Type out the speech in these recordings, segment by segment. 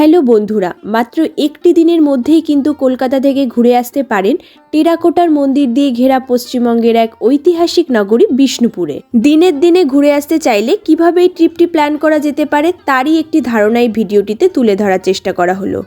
Hello বন্ধুরা, মাত্র একটি দিনের মধ্যেই কিন্তু কলকাতা থেকে ঘুরে আসতে পারেন টেরাকোটার মন্দির দিয়ে ঘেরা পশ্চিমবঙ্গের এক ঐতিহাসিক নগরী বিষ্ণুপুরে। দিনের দিনে ঘুরে আসতে চাইলে কীভাবে এই ট্রিপটি প্ল্যান করা যেতে পারে, তারই একটি ধারণা এই ভিডিওটিতে তুলে ধরার চেষ্টা করা হলো।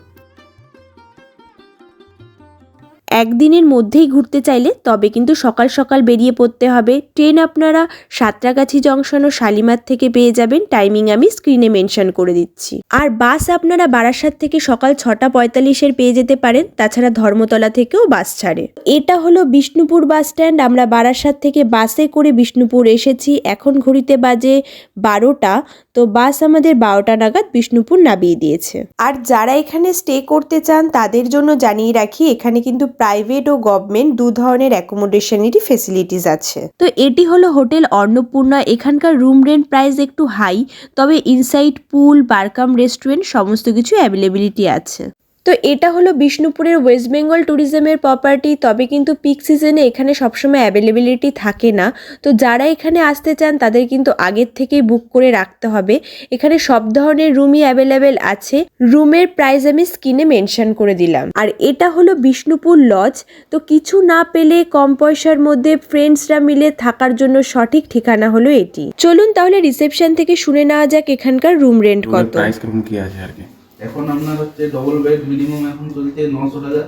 একদিনের মধ্যেই ঘুরতে চাইলে তবে কিন্তু সকাল সকাল বেরিয়ে পড়তে হবে। ট্রেন আপনারা সাঁতরাগাছি জংশন ও শালিমার থেকে পেয়ে যাবেন। টাইমিং আমি স্ক্রিনে মেনশন করে দিচ্ছি। আর বাস আপনারা বারাসাত থেকে সকাল ছটা পঁয়তাল্লিশের পেয়ে যেতে পারেন। তাছাড়া ধর্মতলা থেকেও বাস ছাড়ে। এটা হলো বিষ্ণুপুর বাস স্ট্যান্ড। আমরা বারাসাত থেকে বাসে করে বিষ্ণুপুর এসেছি। এখন ঘড়িতে বাজে বারোটা। তো বাস আমাদের বারোটা নাগাদ বিষ্ণুপুর নামিয়ে দিয়েছে। আর যারা এখানে স্টে করতে চান তাদের জন্য জানিয়ে রাখি এখানে কিন্তু প্রাইভেট ও গভর্নমেন্ট দু ধরনের অ্যাকোমোডেশনেরই ফেসিলিটিস আছে। তো এটি হলো হোটেল অন্নপূর্ণা এখানকার রুম রেন্ট প্রাইস একটু হাই তবে inside pool bar cum restaurant সমস্ত কিছু অ্যাভেলেবিলিটি আছে। তো এটা হলো বিষ্ণুপুরের ওয়েস্ট বেঙ্গল ট্যুরিজমের প্রপার্টি তবে কিন্তু পিক সিজনে এখানে সবসময় অ্যাভেলেবিলিটি থাকে না। তো যারা এখানে আসতে চান তাদের কিন্তু আগের থেকেই বুক করে রাখতে হবে। এখানে সব ধরনের রুমই অ্যাভেলেবেল আছে। রুমের প্রাইস আমি স্ক্রিনে মেনশন করে দিলাম। আর এটা হলো বিষ্ণুপুর লজ তো কিছু না পেলে কম পয়সার মধ্যে ফ্রেন্ডসরা মিলে থাকার জন্য সঠিক ঠিকানা হলো এটি। চলুন তাহলে রিসেপশন থেকে শুনে নেওয়া যাক এখানকার রুম রেন্ট কত। প্রাইস কি আছে আর কি? এখন আপনার হচ্ছে ডবল বেড মিনিমাম এখন চলছে নশো টাকা।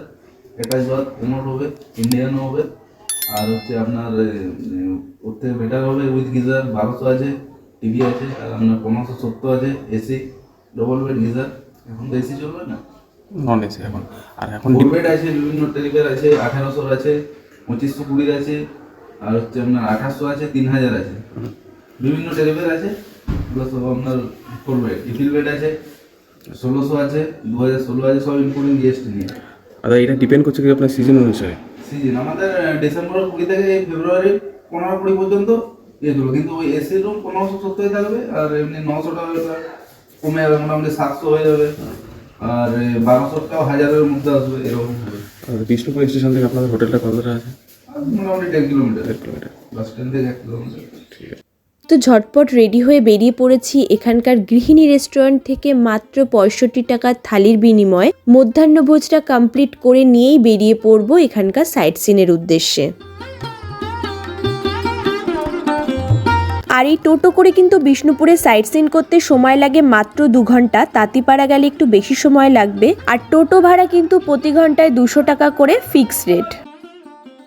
অ্যাটাচ বাথ পনেরো হবে ইন্ডিয়ানও হবে আর হচ্ছে আপনার ওর থেকে বেটার হবে উইথ গিজার বারোশো আছে টিভি আছে আর আপনার পনেরোশো সত্তর আছে এসি ডবল বেড গিজার এখন তো এসি চলবে না? নন এসি এখন। আর এখন বেড আছে বিভিন্ন টেলিফের আছে আঠারোশোর আছে পঁচিশশো কুড়ির আছে আর হচ্ছে আপনার আঠাশশো আছে তিন হাজার আছে। বিভিন্ন টেলিফের আছে এগুলো সব আপনার ফোর বেড ইফিল বেড আছে ষোলোশো আছে দু হাজার ষোলো আছে সব ইনক্লুডিং জিএসটি নিয়ে। আচ্ছা এটা ডিপেন্ড করছে কি আপনার সিজন অনুসারে? সিজন আমাদের ডিসেম্বর কুড়ি থেকে ফেব্রুয়ারি পনেরো কুড়ি পর্যন্ত এগুলো কিন্তু ওই এসি রুম পনেরোশো সত্তর থাকবে আর এমনি নশো টাকা কমে যাবে মোটামুটি সাতশো হয়ে যাবে। আর বারোশোটাও হাজারের মধ্যে আসবে এরকম হবে। আর বিষ্ণুপুর স্টেশন থেকে আপনাদের হোটেলটা কতটা আছে? মোটামুটি দেড় কিলোমিটার। দেড় কিলোমিটার। বাস স্ট্যান্ড থেকে এক কিলোমিটার। ঠিক আছে। তো ঝটপট রেডি হয়ে বেরিয়ে পড়েছি এখানকার গৃহিণী রেস্টুরেন্ট থেকে মাত্র পঁয়ষট্টি টাকার থালির বিনিময়ে। মধ্যাহ্নভোজটা কমপ্লিট করে নিয়েই বেরিয়ে পড়ব এখানকার সাইট সিনের উদ্দেশ্যে। আর এই টোটো করে কিন্তু বিষ্ণুপুরে সাইট সিন করতে সময় লাগে মাত্র দু ঘণ্টা, তাঁতিপাড়া গেলে একটু বেশি সময় লাগবে। আর টোটো ভাড়া কিন্তু প্রতি ঘন্টায় দুশো টাকা করে ফিক্স রেট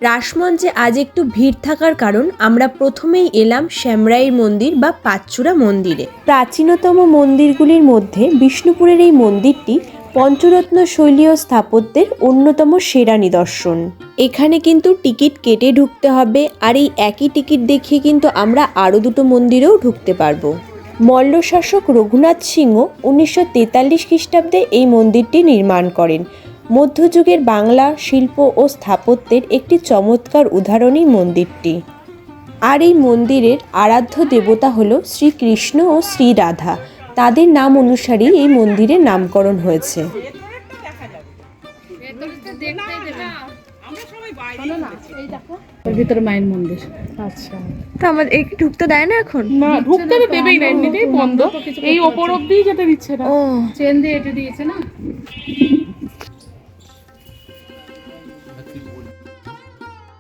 রাসমঞ্চে আজ একটু ভিড় থাকার কারণ আমরা প্রথমেই এলাম শ্যামরাইয়ের মন্দির বা পাঁচচূড়া মন্দিরে। প্রাচীনতম মন্দিরগুলির মধ্যে বিষ্ণুপুরের এই মন্দিরটি পঞ্চরত্ন শৈলীয় স্থাপত্যের অন্যতম সেরা নিদর্শন। এখানে কিন্তু টিকিট কেটে ঢুকতে হবে আর এই একই টিকিট দেখিয়ে কিন্তু আমরা আরও দুটো মন্দিরেও ঢুকতে পারব। মল্ল শাসক রঘুনাথ সিংহ উনিশশো তেতাল্লিশ খ্রিস্টাব্দে এই মন্দিরটি নির্মাণ করেন। মধ্যযুগের বাংলা শিল্প ও স্থাপত্যের একটি চমৎকার উদাহরণই মন্দিরটি। আর এই মন্দিরের আরাধ্য দেবতা হল শ্রীকৃষ্ণ ও শ্রী রাধা তাদের নাম অনুসারেই এই মন্দিরের নামকরণ হয়েছে। ভিতরে মায়ের মন্দির। আচ্ছা। তো আমাদের এই ঢুকতে দেয় না এখন? না ঢুকতে তো দেবেই না এমনিতেই বন্ধ। এই ওপর অব্দি যেতে দিচ্ছে না। ও। চেন দিয়ে এটা দিয়েছে না?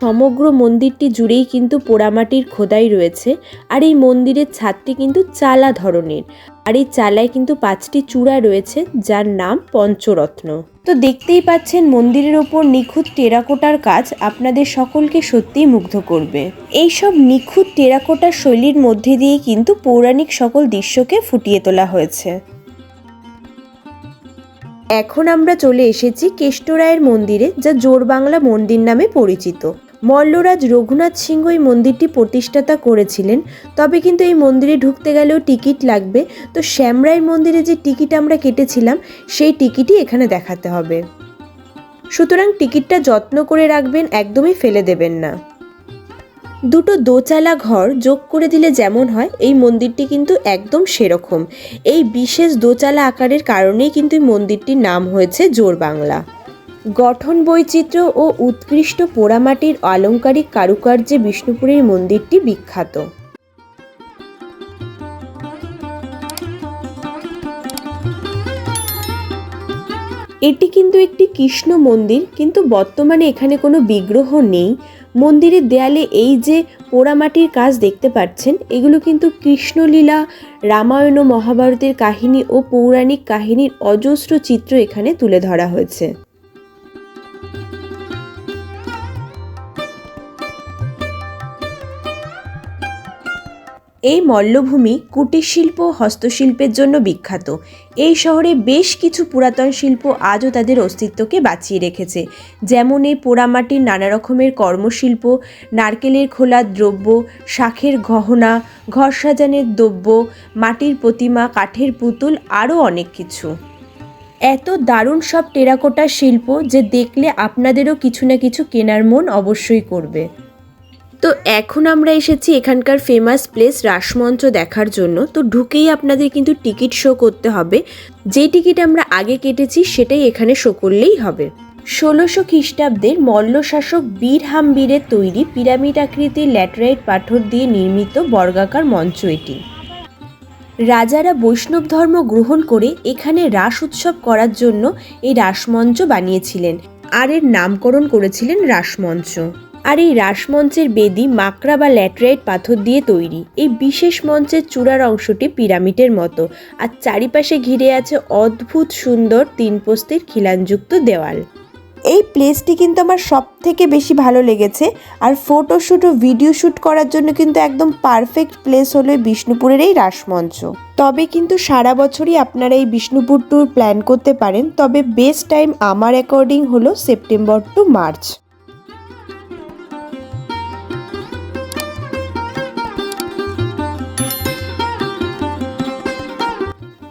সমগ্র মন্দিরটি জুড়েই কিন্তু পোড়ামাটির খোদাই রয়েছে, আর এই মন্দিরের ছাদটি কিন্তু চালা ধরনের, আর এই চালায় কিন্তু পাঁচটি চূড়া রয়েছে যার নাম পঞ্চরত্ন। তো দেখতেই পাচ্ছেন মন্দিরের ওপর নিখুঁত টেরাকোটার কাজ আপনাদের সকলকে সত্যিই মুগ্ধ করবে। এইসব নিখুঁত টেরাকোটার শৈলীর মধ্যে দিয়ে কিন্তু পৌরাণিক সকল দৃশ্যকে ফুটিয়ে তোলা হয়েছে। এখন আমরা চলে এসেছি কেষ্টরায়ের মন্দিরে, যা জোর বাংলা মন্দির নামে পরিচিত। মল্লরাজ রঘুনাথ সিংহ এই মন্দিরটি প্রতিষ্ঠাতা করেছিলেন। তবে কিন্তু এই মন্দিরে ঢুকতে গেলেও টিকিট লাগবে। তো শ্যামরায় মন্দিরে যে টিকিট আমরা কেটেছিলাম, সেই টিকিটই এখানে দেখাতে হবে। সুতরাং টিকিটটা যত্ন করে রাখবেন, একদমই ফেলে দেবেন না। দুটো দোচালা ঘর যোগ করে দিলে যেমন হয়, এই মন্দিরটি কিন্তু একদম সেরকম। এই বিশেষ দোচালা আকারের কারণেই কিন্তু এই মন্দিরটির নাম হয়েছে জোর বাংলা গঠন বৈচিত্র্য ও উৎকৃষ্ট পোড়ামাটির আলংকারিক কারুকার্যে বিষ্ণুপুরের মন্দিরটি বিখ্যাত। এটি কিন্তু একটি কৃষ্ণ মন্দির, কিন্তু বর্তমানে এখানে কোনো বিগ্রহ নেই। মন্দিরের দেয়ালে এই যে পোড়ামাটির কাজ দেখতে পাচ্ছেন, এগুলো কিন্তু কৃষ্ণলীলা, রামায়ণ ও মহাভারতের কাহিনী ও পৌরাণিক কাহিনীর অজস্র চিত্র এখানে তুলে ধরা হয়েছে। এই মল্লভূমি কুটির শিল্প হস্তশিল্পের জন্য বিখ্যাত। এই শহরে বেশ কিছু পুরাতন শিল্প আজও তাদের অস্তিত্বকে বাঁচিয়ে রেখেছে। যেমন এই পোড়ামাটির নানা রকমের কর্মশিল্প, নারকেলের খোলা দ্রব্য, শাখের গহনা, ঘর সাজানের দ্রব্য, মাটির প্রতিমা, কাঠের পুতুল, আরও অনেক কিছু। এত দারুণ সব টেরাকোটা শিল্প যে দেখলে আপনাদেরও কিছু না কিছু কেনার মন অবশ্যই করবে। তো এখন আমরা এসেছি এখানকার ফেমাস প্লেস রাসমঞ্চ দেখার জন্য। তো ঢুকেই আপনাদের কিন্তু টিকিট শো করতে হবে। যে টিকিট আমরা আগে কেটেছি সেটাই এখানে শো করলেই হবে। ষোলোশো খ্রিস্টাব্দের মল্ল শাসক বীর হামবীরের তৈরি পিরামিড আকৃতির ল্যাটেরাইট পাথর দিয়ে নির্মিত বর্গাকার মঞ্চ এটি। রাজারা বৈষ্ণব ধর্ম গ্রহণ করে এখানে রাস উৎসব করার জন্য এই রাসমঞ্চ বানিয়েছিলেন। আর এর নামকরণ করেছিলেন রাসমঞ্চ। আর এই রাসমঞ্চের বেদি, মাকড়া বা ল্যাটেরাইট পাথর দিয়ে তৈরি। এই বিশেষ মঞ্চের চূড়ার অংশটি পিরামিডের মতো। আর চারিপাশে ঘিরে আছে অদ্ভুত সুন্দর তিন পোস্তের খিলানযুক্ত দেওয়াল। এই প্লেসটি কিন্তু আমার সব থেকে বেশি ভালো লেগেছে। আর ফটোশ্যুট ও ভিডিও শ্যুট করার জন্য কিন্তু একদম পারফেক্ট প্লেস হলো বিষ্ণুপুরের এই রাসমঞ্চ। তবে কিন্তু সারা বছরই আপনারা এই বিষ্ণুপুর ট্যুর প্ল্যান করতে পারেন। তবে বেস্ট টাইম আমার অ্যাকর্ডিং হলো সেপ্টেম্বর টু মার্চ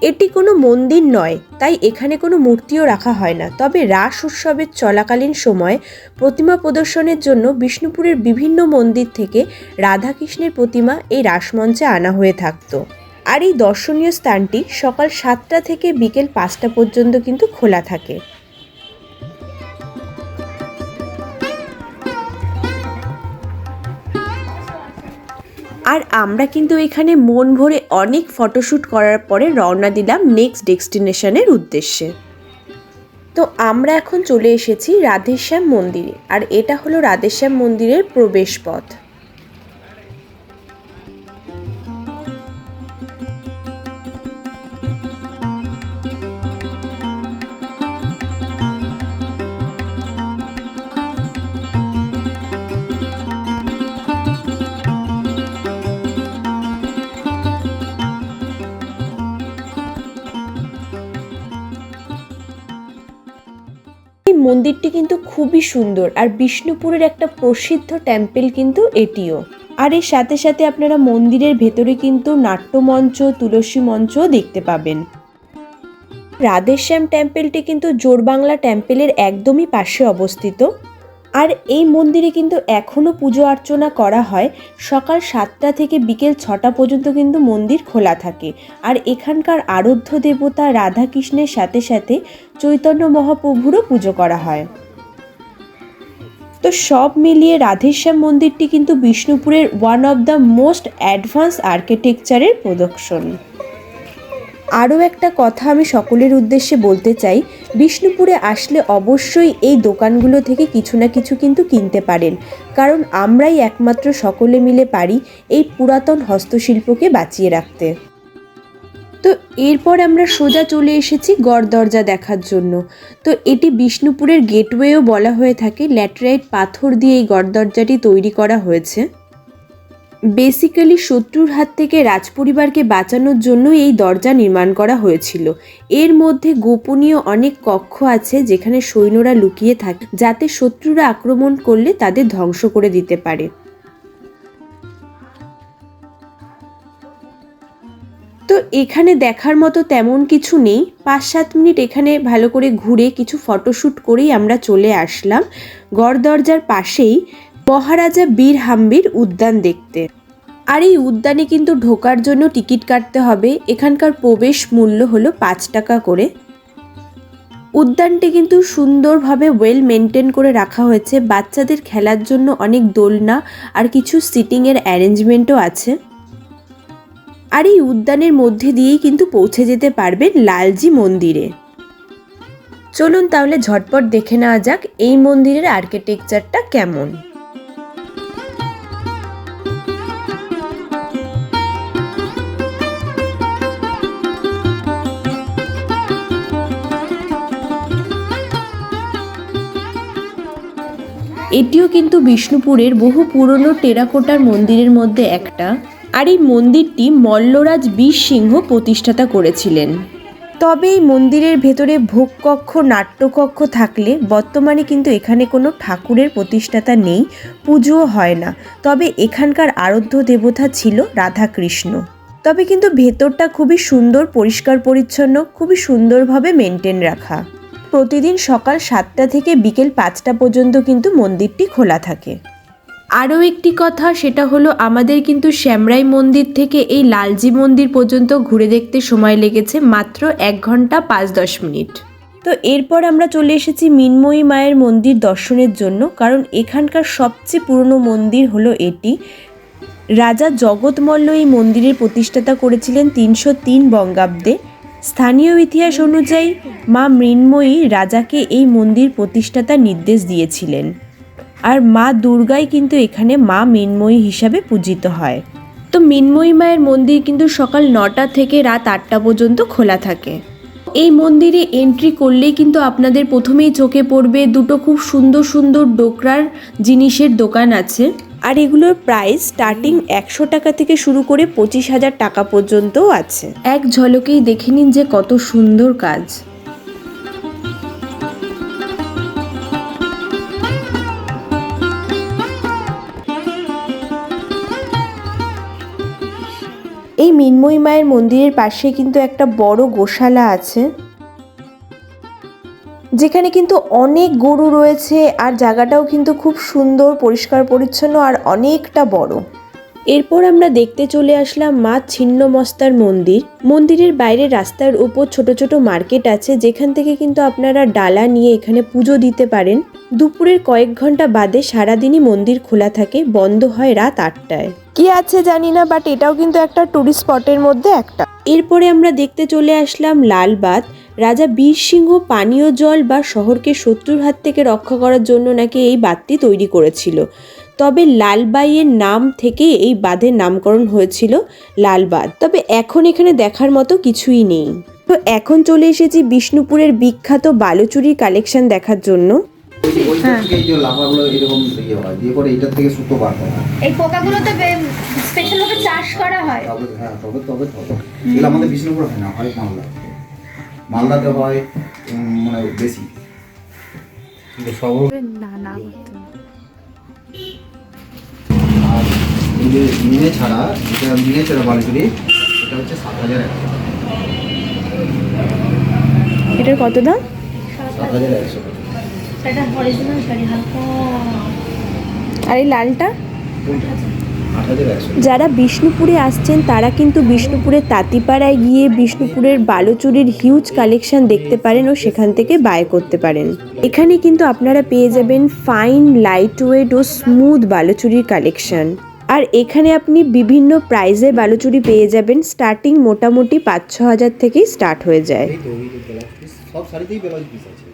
এটি কোনো মন্দির নয়, তাই এখানে কোনো মূর্তিও রাখা হয় না। তবে রাস উৎসবের চলাকালীন সময় প্রতিমা প্রদর্শনের জন্য বিষ্ণুপুরের বিভিন্ন মন্দির থেকে রাধাকৃষ্ণের প্রতিমা এই রাসমঞ্চে আনা হয়ে থাকতো। আর এই দর্শনীয় স্থানটি সকাল সাতটা থেকে বিকেল পাঁচটা পর্যন্ত কিন্তু খোলা থাকে। আর আমরা কিন্তু এখানে মন ভরে অনেক ফটোশ্যুট করার পরে রওনা দিলাম নেক্সট ডেস্টিনেশনের উদ্দেশ্যে। তো আমরা এখন চলে এসেছি রাধেশ্যাম মন্দিরে, আর এটা হলো রাধেশ্যাম মন্দিরের প্রবেশ পথ মন্দিরটি কিন্তু খুবই সুন্দর। আর বিষ্ণুপুরের একটা প্রসিদ্ধ টেম্পেল কিন্তু এটিও। আর এর সাথে সাথে আপনারা মন্দিরের ভেতরে কিন্তু নাট্যমঞ্চ, তুলসী মঞ্চও দেখতে পাবেন। রাধেশ্যাম টেম্পেলটি কিন্তু জোরবাংলা টেম্পেলের একদমই পাশে অবস্থিত। আর এই মন্দিরে কিন্তু এখনও পুজো অর্চনা করা হয়। সকাল সাতটা থেকে বিকেল ছটা পর্যন্ত কিন্তু মন্দির খোলা থাকে। আর এখানকার আরাধ্য দেবতা রাধাকৃষ্ণের সাথে সাথে চৈতন্য মহাপ্রভুরও পুজো করা হয়। তো সব মিলিয়ে রাধেশ্যাম মন্দিরটি কিন্তু বিষ্ণুপুরের one of the most advance আর্কিটেকচারের প্রদর্শন। আরও একটা কথা আমি সকলের উদ্দেশ্যে বলতে চাই, বিষ্ণুপুরে আসলে অবশ্যই এই দোকানগুলো থেকে কিছু না কিছু কিন্তু কিনতে পারেন। কারণ আমরাই একমাত্র সকলে মিলে পারি এই পুরাতন হস্তশিল্পকে বাঁচিয়ে রাখতে। তো এরপর আমরা সোজা চলে এসেছি গড় দরজা দেখার জন্য। তো এটি বিষ্ণুপুরের গেটওয়েও বলা হয়ে থাকে, ল্যাটেরাইট পাথর দিয়ে এই গড় দরজাটি তৈরি করা হয়েছে। বেসিক্যালি শত্রুর হাত থেকে রাজপরিবারকে বাঁচানোর জন্য এই দরজা নির্মাণ করা হয়েছিল। এর মধ্যে গোপনীয় অনেক কক্ষ আছে যেখানে সৈন্যরা লুকিয়ে থাকে, যাতে শত্রুরা আক্রমণ করলে তাদের ধ্বংস করে দিতে পারে। তো এখানে দেখার মতো তেমন কিছু নেই। পাঁচ সাত মিনিট এখানে ভালো করে ঘুরে কিছু ফটোশ্যুট করেই আমরা চলে আসলাম। গড় দরজার পাশেই। মহারাজা বীর হাম্বির উদ্যান দেখতে। আর এই উদ্যানে কিন্তু ঢোকার জন্য টিকিট কাটতে হবে। এখানকার প্রবেশ মূল্য হলো পাঁচ টাকা করে। উদ্যানটি কিন্তু সুন্দরভাবে ওয়েল মেনটেন করে রাখা হয়েছে। বাচ্চাদের খেলার জন্য অনেক দোলনা আর কিছু সিটিংয়ের অ্যারেঞ্জমেন্টও আছে। আর এই উদ্যানের মধ্যে দিয়েই কিন্তু পৌঁছে যেতে পারবেন লালজি মন্দিরে। চলুন তাহলে ঝটপট দেখে নেওয়া যাক এই মন্দিরের আর্কিটেকচারটা কেমন। এটিও কিন্তু বিষ্ণুপুরের বহু পুরনো টেরাকোটার মন্দিরের মধ্যে একটা। আর এই মন্দিরটি মল্লরাজ বীর সিংহ প্রতিষ্ঠাতা করেছিলেন। তবে এই মন্দিরের ভেতরে ভোগকক্ষ, নাট্যকক্ষ থাকলে বর্তমানে কিন্তু এখানে কোনো ঠাকুরের প্রতিষ্ঠাতা নেই, পুজোও হয় না। তবে এখানকার আরাধ্য দেবতা ছিল রাধাকৃষ্ণ। তবে কিন্তু ভেতরটা খুবই সুন্দর, পরিষ্কার, পরিচ্ছন্ন, খুবই সুন্দরভাবে মেনটেন রাখা। প্রতিদিন সকাল সাতটা থেকে বিকেল পাঁচটা পর্যন্ত কিন্তু মন্দিরটি খোলা থাকে। আরও একটি কথা সেটা হলো আমাদের কিন্তু শ্যামরাই মন্দির থেকে এই লালজি মন্দির পর্যন্ত ঘুরে দেখতে সময় লেগেছে মাত্র এক ঘণ্টা পাঁচ দশ মিনিট। তো এরপর আমরা চলে এসেছি মিনময়ী মায়ের মন্দির দর্শনের জন্য কারণ এখানকার সবচেয়ে পুরনো মন্দির হলো এটি। রাজা জগৎমল্ল এই মন্দিরের প্রতিষ্ঠাতা করেছিলেন তিনশো তিন বঙ্গাব্দে। স্থানীয় ইতিহাস অনুযায়ী, মা মৃন্ময়ী রাজাকে এই মন্দির প্রতিষ্ঠাতার নির্দেশ দিয়েছিলেন। আর মা দুর্গাই কিন্তু এখানে মা মৃন্ময়ী হিসাবে পূজিত হয়। তো মৃন্ময়ী মায়ের মন্দির কিন্তু সকাল নটা থেকে রাত আটটা পর্যন্ত খোলা থাকে। এই মন্দিরে এন্ট্রি করলেই কিন্তু আপনাদের প্রথমেই চোখে পড়বে দুটো খুব সুন্দর সুন্দর ডোকরার জিনিসের দোকান আছে। আর এগুলোর প্রাইস স্টার্টিং একশো টাকা থেকে শুরু করে পঁচিশ হাজার টাকা পর্যন্তও আছে। এক ঝলকেই দেখে নিন যে কত সুন্দর কাজ। এই মিনময়ী মায়ের মন্দিরের পাশে কিন্তু একটা বড় গোশালা আছে। যেখানে কিন্তু অনেক গরু রয়েছে আর জায়গাটাও কিন্তু খুব সুন্দর, পরিষ্কার, পরিচ্ছন্ন আর অনেকটা বড়। এরপর আমরা দেখতে চলে আসলাম মা ছিন্নমস্তার মন্দির। মন্দিরের বাইরে রাস্তার উপর ছোট ছোট মার্কেট আছে, যেখান থেকে কিন্তু আপনারা ডালা নিয়ে এখানে পুজো দিতে পারেন। দুপুরের কয়েক ঘণ্টা বাদে সারাদিনই মন্দির খোলা থাকে, বন্ধ হয় রাত আটটায়। কি আছে জানি না বাট এটাও কিন্তু একটা টুরিস্ট স্পটের মধ্যে একটা। এরপরে আমরা দেখতে চলে আসলাম লালবাদ রাজা বীর সিংহ পানীয় জল বা শহরকে শত্রুর হাত থেকে রক্ষা করার জন্য নাকি এই বাঁধটি তৈরি করেছিল। তবে লালবাইয়ের নাম থেকে এই বাঁধের নামকরণ হয়েছিল লালবাদ তবে এখন এখানে দেখার মতো কিছুই নেই। তো এখন চলে এসেছি বিষ্ণুপুরের বিখ্যাত বালুচুরির কালেকশন দেখার জন্য। এই যে লাফাগুলো এরকম ইয়ে হয় হয়। স্পেশাল ভাবে চাষ করা হয়। তবে হ্যাঁ তবে তবে তবে। আমাদের বিষ্ণুপুর হয় না হয় মালদা মালদাতে হয় মানে বেশি। আর মিনে ছাড়া যেটা মিনে ছাড়া এটা হচ্ছে সাত হাজার একশো। এটার কত দাম? সাত হাজার একশো আর এই লালটা? যারা বিষ্ণুপুরে আসছেন তারা কিন্তু বিষ্ণুপুরের তাঁতিপাড়ায় গিয়ে বিষ্ণুপুরের বালুচুরির হিউজ কালেকশন দেখতে পারেন ও সেখান থেকে বাই করতে পারেন। এখানে কিন্তু আপনারা পেয়ে যাবেন ফাইন লাইট ওয়েট ও স্মুথ বালুচুরির কালেকশন আর এখানে আপনি বিভিন্ন প্রাইজে বালুচুরি পেয়ে যাবেন স্টার্টিং মোটামুটি পাঁচ ছ হাজার থেকেই স্টার্ট হয়ে যায়। সব শাড়িতেই পিস আছে।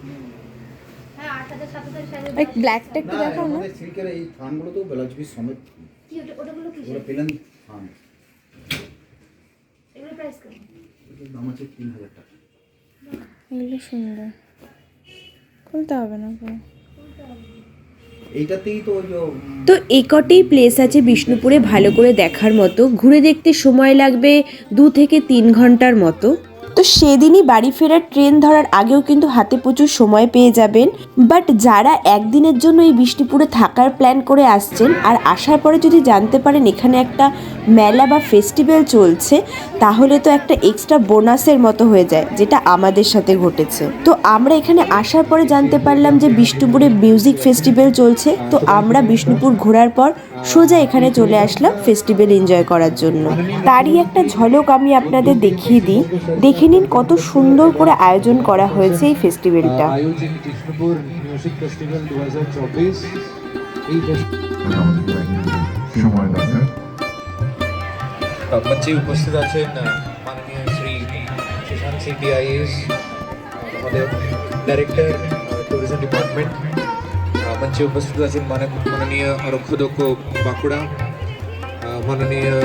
ব্ল্যাকটা না ব্লাউজ পিস সমেত কি ওটা ওটাগুলো কি ওগুলো পেলেন? থান এগুলো প্রাইস কেমন এটার দাম আছে তিন হাজার টাকা। এগুলো সুন্দর। খুলতে হবে না পুরো এইটাতেই তো ওই যে তো একটেই প্লেস আছে বিষ্ণুপুরে ভালো করে দেখার মতো। ঘুরে দেখতে সময় লাগবে দু থেকে তিন ঘণ্টার মতো। তো সেদিনই বাড়ি ফেরার ট্রেন ধরার আগেও কিন্তু হাতে প্রচুর সময় পেয়ে যাবেন। বাট যারা একদিনের জন্য এই বিষ্ণুপুরে থাকার প্ল্যান করে আসছেন আর আসার পরে যদি জানতে পারেন এখানে একটা মেলা বা ফেস্টিভ্যাল চলছে, তাহলে তো একটা এক্সট্রা বোনাসের মতো হয়ে যায়, যেটা আমাদের সাথে ঘটেছে। তো আমরা এখানে আসার পরে জানতে পারলাম যে বিষ্ণুপুরে মিউজিক ফেস্টিভ্যাল চলছে, তো আমরা বিষ্ণুপুর ঘোরার পর সোজা এখানে চলে আসলাম ফেস্টিভ্যাল এনজয় করার জন্য। তারই একটা ঝলক আমি আপনাদের দেখিয়ে দিই। দেখে নিন কত সুন্দর করে আয়োজন করা হয়েছে এই ফেস্টিভ্যালটা এই মঞ্চে উপস্থিত আছেন আহ, মাননীয় শ্রী সুশান্ত সিং ডিআইএস আমাদের ডাইরেক্টর ট্যুরিজম ডিপার্টমেন্ট মঞ্চে উপস্থিত আছেন মানে মাননীয় আরক্ষদক্ষ বাঁকুড়া আহ, মাননীয়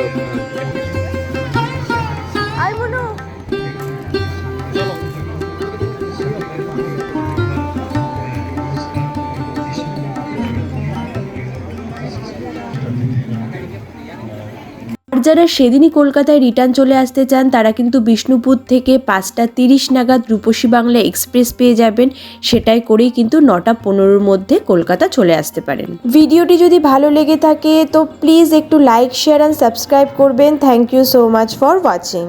যারা সেদিনই কলকাতায় রিটার্ন চলে আসতে চান, তারা কিন্তু বিষ্ণুপুর থেকে পাঁচটা তিরিশ নাগাদ রূপসী বাংলা এক্সপ্রেস পেয়ে যাবেন। সেটাই করেই কিন্তু নটা পনেরোর মধ্যে কলকাতা চলে আসতে পারেন। ভিডিওটি যদি ভালো লেগে থাকে, তো প্লিজ একটু লাইক শেয়ার অ্যান্ড সাবস্ক্রাইব করবেন। Thank you so much for watching